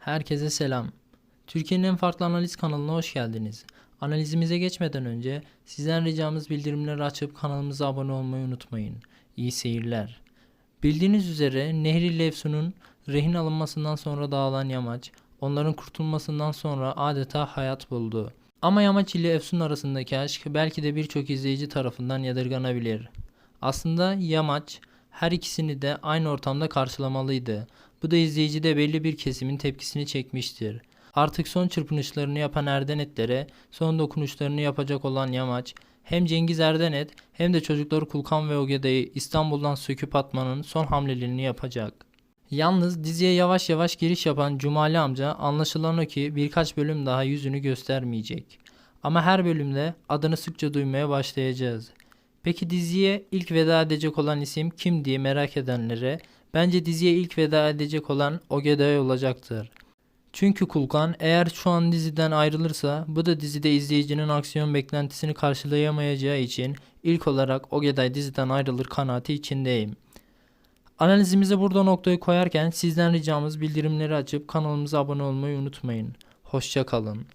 Herkese selam. Türkiye'nin en farklı analiz kanalına hoş geldiniz. Analizimize geçmeden önce sizden ricamız bildirimleri açıp kanalımıza abone olmayı unutmayın. İyi seyirler. Bildiğiniz üzere Nehri Levsu'nun rehin alınmasından sonra dağılan yamaç, onların kurtulmasından sonra adeta hayat buldu. Ama yamaç ile Efsun arasındaki aşk belki de birçok izleyici tarafından yadırganabilir. Aslında yamaç her ikisini de aynı ortamda karşılamalıydı. Bu da izleyicide belli bir kesimin tepkisini çekmiştir. Artık son çırpınışlarını yapan Erdenetlere son dokunuşlarını yapacak olan Yamaç hem Cengiz Erdenet hem de çocukları Kulkan ve Ogeda'yı İstanbul'dan söküp atmanın son hamlelerini yapacak. Yalnız diziye yavaş yavaş giriş yapan Cumali amca anlaşılan o ki birkaç bölüm daha yüzünü göstermeyecek. Ama her bölümde adını sıkça duymaya başlayacağız. Peki diziye ilk veda edecek olan isim kim diye merak edenlere bence diziye ilk veda edecek olan Ogeday olacaktır. Çünkü Kulkan eğer şu an diziden ayrılırsa bu da dizide izleyicinin aksiyon beklentisini karşılayamayacağı için ilk olarak Ogeday diziden ayrılır kanaati içindeyim. Analizimize burada noktayı koyarken sizden ricamız bildirimleri açıp kanalımıza abone olmayı unutmayın. Hoşça kalın.